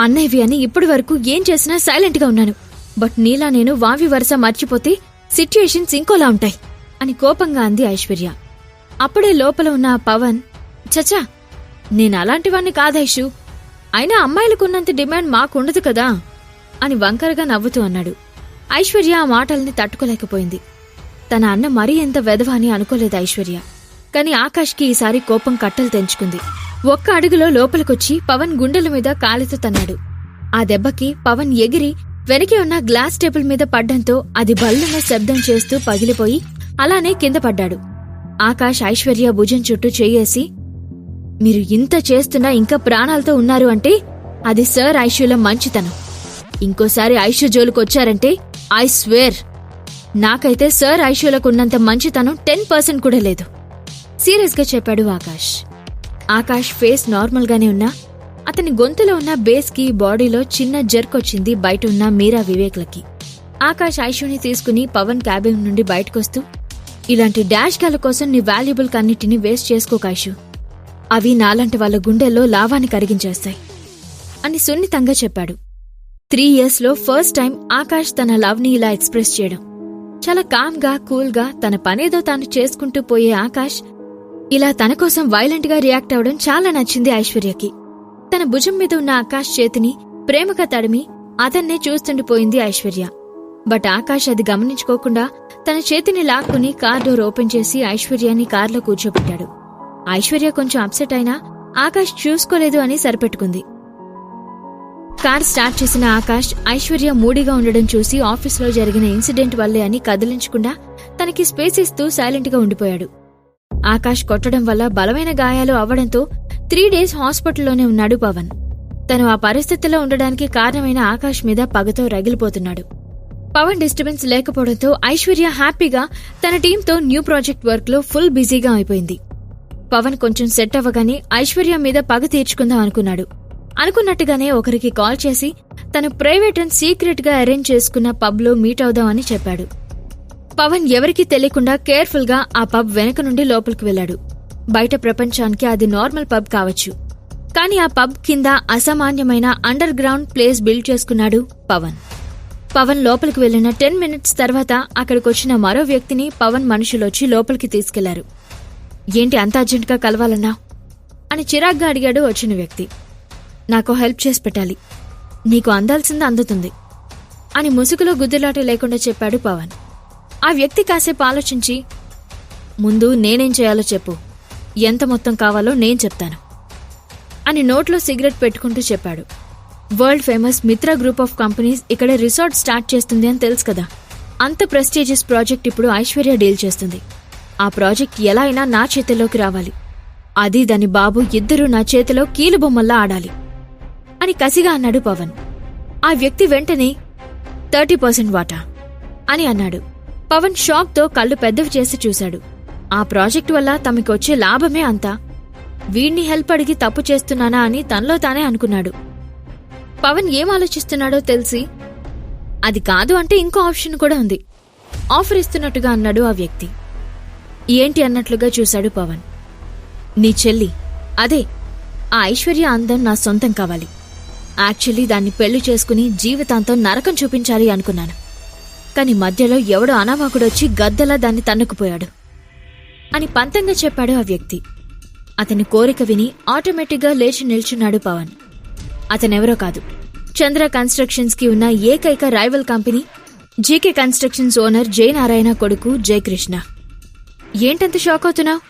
అన్నయ్యవి అని ఇప్పటి వరకు ఏం చేసినా సైలెంట్గా ఉన్నాను. బట్ నీలా నేను వావి వరుస మర్చిపోతే సిచ్యుయేషన్స్ ఇంకోలా ఉంటాయి అని కోపంగా అంది ఐశ్వర్య. అప్పుడే లోపల ఉన్న పవన్ చచా నేను అలాంటివాణ్ణి కాదైషు అయినా అమ్మాయిలకున్నంత డిమాండ్ మాకుండదు కదా అని వంకరగా నవ్వుతూ అన్నాడు. ఐశ్వర్య ఆ మాటల్ని తట్టుకోలేకపోయింది. తన అన్న మరీ ఎంత వెధవ అని అనుకోలేదు ఐశ్వర్య. కాని ఆకాష్కి ఈసారి కోపం కట్టలు తెంచుకుంది. ఒక్క అడుగులో లోపలికొచ్చి పవన్ గుండెల మీద కాలితో తన్నాడు. ఆ దెబ్బకి పవన్ ఎగిరి వెనకే ఉన్న గ్లాస్ టేబుల్ మీద పడ్డంతో అది బల్లున శబ్దం చేస్తూ పగిలిపోయి అలానే కింద పడ్డాడు. ఆకాష్ ఐశ్వర్య భుజం చుట్టూ చేయేసి మీరు ఇంత చేస్తున్నా ఇంకా ప్రాణాలతో ఉన్నారు అంటే అది సార్ ఐషుల మంచితనం. ఇంకోసారి ఐషు జోలుకొచ్చారంటే ఐ స్వేర్. నాకైతే సార్ ఐషులకున్నంత మంచితనం టెన్ పర్సెంట్ కూడా లేదు. సీరియస్గా చెప్పాడు ఆకాష్. ఆకాష్ ఫేస్ నార్మల్ గానే ఉన్నా అతని గొంతులో ఉన్న బేస్కి బాడీలో చిన్న జర్క్ వచ్చింది బయట ఉన్న మీరా వివేక్లకి. ఆకాష్ ఐషుని తీసుకుని పవన్ క్యాబిన్ నుండి బయటకొస్తూ ఇలాంటి డాష్ గాల కోసం నీ వాల్యుబుల్ కన్నిటిని వేస్ట్ చేసుకోక ఐషు అవి నాలాంటి వాళ్ళ గుండెల్లో లావాన్ని కరిగించేస్తాయి అని సున్నితంగా చెప్పాడు. త్రీ ఇయర్స్లో ఫస్ట్ టైం ఆకాష్ తన లవ్ని ఇలా ఎక్స్ప్రెస్ చేయడం. చాలా కామ్గా కూల్గా తన పనేదో తాను చేసుకుంటూ పోయే ఆకాష్ ఇలా తన కోసం వైలెంట్గా రియాక్ట్ అవడం చాలా నచ్చింది ఐశ్వర్యకి. తన భుజం మీద ఉన్న ఆకాష్ చేతిని ప్రేమగా తడిమి అతన్నే చూస్తుండిపోయింది ఐశ్వర్య. బట్ ఆకాష్ అది గమనించుకోకుండా తన చేతిని లాక్కుని కార్ డోర్ ఓపెన్ చేసి ఐశ్వర్యాని కార్లో కూర్చోబెట్టాడు. ఐశ్వర్య కొంచెం అప్సెట్ అయినా ఆకాష్ చూసుకోలేదు అని సరిపెట్టుకుంది. కార్ స్టార్ట్ చేసిన ఆకాష్ ఐశ్వర్య మూడీగా ఉండడం చూసి ఆఫీస్లో జరిగిన ఇన్సిడెంట్ వల్లే అని కదిలించకుండా తనకి స్పేస్ ఇస్తూ సైలెంట్గా ఉండిపోయాడు. ఆకాష్ కొట్టడం వల్ల బలమైన గాయాలు అవ్వడంతో త్రీ డేస్ హాస్పిటల్లోనే ఉన్నాడు పవన్. తను ఆ పరిస్థితిలో ఉండడానికి కారణమైన ఆకాష్ మీద పగతో రగిలిపోతున్నాడు. పవన్ డిస్టర్బెన్స్ లేకపోవడంతో ఐశ్వర్య హ్యాపీగా తన టీంతో న్యూ ప్రాజెక్ట్ వర్క్లో ఫుల్ బిజీగా అయిపోయింది. పవన్ కొంచెం సెట్ అవ్వగానే ఐశ్వర్య మీద పగ తీర్చుకుందాం అనుకున్నాడు. అనుకున్నట్టుగానే ఒకరికి కాల్ చేసి తను ప్రైవేట్ అండ్ సీక్రెట్గా అరేంజ్ చేసుకున్న పబ్లో మీట్ అవుదామని చెప్పాడు. పవన్ ఎవరికీ తెలియకుండా కేర్ఫుల్గా ఆ పబ్ వెనక నుండి లోపలికి వెళ్ళాడు బయట ప్రపంచానికి అది నార్మల్ పబ్ కావచ్చు. కానీ ఆ పబ్ కింద అసామాన్యమైన అండర్ గ్రౌండ్ ప్లేస్ బిల్డ్ చేసుకున్నాడు పవన్. పవన్ లోపలికి వెళ్ళిన టెన్ మినిట్స్ తర్వాత అక్కడికొచ్చిన మరో వ్యక్తిని పవన్ మనుషులొచ్చి లోపలికి తీసుకెళ్ళారు. ఏంటి అంత అర్జెంటుగా కలవాలన్నా? అని చిరాగ్గా అడిగాడు వచ్చిన వ్యక్తి. నాకు హెల్ప్ చేసి పెట్టాలి. నీకు అందాల్సింది అందుతుంది. అని ముసుగులో గుద్దులాట లేకుండా చెప్పాడు పవన్. ఆ వ్యక్తి కాసేపు ఆలోచించి ముందు నేనేం చేయాలో చెప్పు. ఎంత మొత్తం కావాలో నేను చెప్తాను. అని నోట్లో సిగరెట్ పెట్టుకుంటూ చెప్పాడు. World famous Mitra group of companies ఇక్కడ రిసార్ట్ స్టార్ట్ చేస్తుంది అని తెలుసు కదా. అంత ప్రెస్టీజియస్ ప్రాజెక్ట్ ఇప్పుడు ఐశ్వర్య డీల్ చేస్తుంది. ఆ ప్రాజెక్ట్ ఎలా అయినా నా చేతిలోకి రావాలి. అది దాని బాబు ఇద్దరూ నా చేతిలో కీలుబొమ్మల్లా ఆడాలి. అని కసిగా అన్నాడు పవన్. ఆ వ్యక్తి వెంటనే థర్టీ పర్సెంట్ వాటా? అని అన్నాడు. పవన్ షాక్తో కళ్ళు పెద్దవి చేసి చూశాడు. ఆ ప్రాజెక్ట్ వల్ల తమకొచ్చే లాభమే అంతా. వీణ్ణి హెల్ప్ అడిగి తప్పు చేస్తున్నానా అని తనలో తానే అనుకున్నాడు. పవన్ ఏం ఆలోచిస్తున్నాడో తెలిసి అది కాదు అంటే ఇంకో ఆప్షన్ కూడా ఉంది. ఆఫర్ ఇస్తున్నట్టుగా అన్నాడు ఆ వ్యక్తి. ఏంటి అన్నట్లుగా చూశాడు పవన్. నీ చెల్లి. అదే ఆ ఐశ్వర్య అందం నా సొంతం కావాలి. యాక్చువల్లీ దాన్ని పెళ్ళి చేసుకుని జీవితాంతం నరకం చూపించాలి అనుకున్నాను. కాని మధ్యలో ఎవడో అనామకుడొచ్చి గద్దలా దాన్ని తన్నుకుపోయాడు. అని పంతంగా చెప్పాడు ఆ వ్యక్తి. అతని కోరిక విని ఆటోమేటిక్గా లేచి నిల్చున్నాడు పవన్. అతనెవరో కాదు. చంద్ర కన్స్ట్రక్షన్స్కి ఉన్న ఏకైక rival company GK constructions owner Jayanarayana కొడుకు జయకృష్ణ. ఏంటంత షాక్ అవుతున్నావు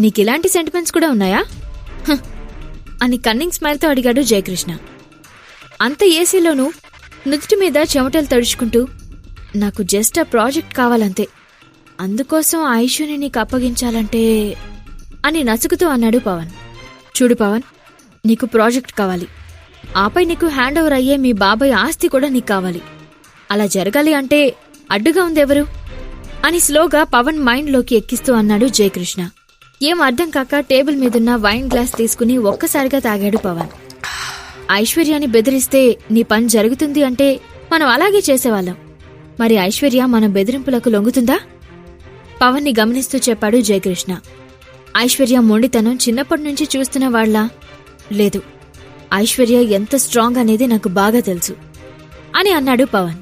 నీకు ఇలాంటి సెంటిమెంట్స్ కూడా ఉన్నాయా? హ, అని కన్నింగ్ స్మైల్తో అడిగాడు జయకృష్ణ. అంత ఏసీలోనూ నుదుటి మీద చెమటలు తడుచుకుంటూ నాకు జస్ట్ ఆ ప్రాజెక్ట్ కావాలంతే. అందుకోసం ఆయుష్ని నీకు అప్పగించాలంటే అని నసుకుతూ అన్నాడు పవన్. చూడు పవన్ నీకు ప్రాజెక్ట్ కావాలి. ఆపై నీకు హ్యాండ్ ఓవర్ అయ్యే మీ బాబాయ్ ఆస్తి కూడా నీకు కావాలి. అలా జరగాలి అంటే అడ్డుగా ఉందెవరు అని స్లోగా పవన్ మైండ్లోకి ఎక్కిస్తూ అన్నాడు జయకృష్ణ. ఏం అర్థం కాక టేబుల్ మీదున్న వైన్ గ్లాస్ తీసుకుని ఒక్కసారిగా తాగాడు పవన్. ఐశ్వర్యాన్ని బెదిరిస్తే నీ పని జరుగుతుంది అంటే మనం అలాగే చేసేవాళ్ళం. మరి ఐశ్వర్య మన బెదిరింపులకు లొంగుతుందా? పవన్ని గమనిస్తూ చెప్పాడు జయకృష్ణ. ఐశ్వర్య మొండితనం చిన్నప్పటి నుంచి చూస్తున్న వాళ్ళ లేదు. ఐశ్వర్య ఎంత స్ట్రాంగ్ అనేది నాకు బాగా తెలుసు అని అన్నాడు పవన్.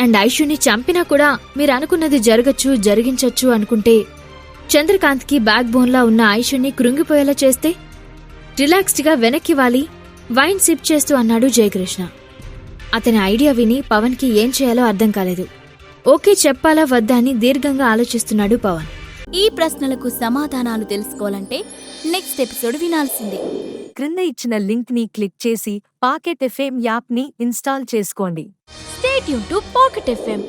అండ్ ఐషుని చంపినా కూడా మీరు అనుకున్నది జరగచ్చు జరిగించచ్చు అనుకుంటే చంద్రకాంత్కి బ్యాక్ బోన్లా ఉన్న ఐషుని కృంగిపోయేలా చేస్తే రిలాక్స్డ్గా వెనక్కి వాలి వైన్ సిప్ చేస్తూ అన్నాడు జయకృష్ణ. అతని ఐడియా విని పవన్కి ఏం చేయాలో అర్థం కాలేదు. ఓకే చెప్పాలా వద్దా అని దీర్ఘంగా ఆలోచిస్తున్నాడు పవన్. ఈ ప్రశ్నలకు సమాధానాలు తెలుసుకోవాలంటే నెక్స్ట్ ఎపిసోడ్ వినాల్సిందే. క్రింద ఇచ్చిన లింక్ని క్లిక్ చేసి పాకెట్ ఎఫ్ఎం యాప్ని ఇన్స్టాల్ చేసుకోండి. స్టేట్ యూన్ టు పాకెట్ ఎఫ్ఎం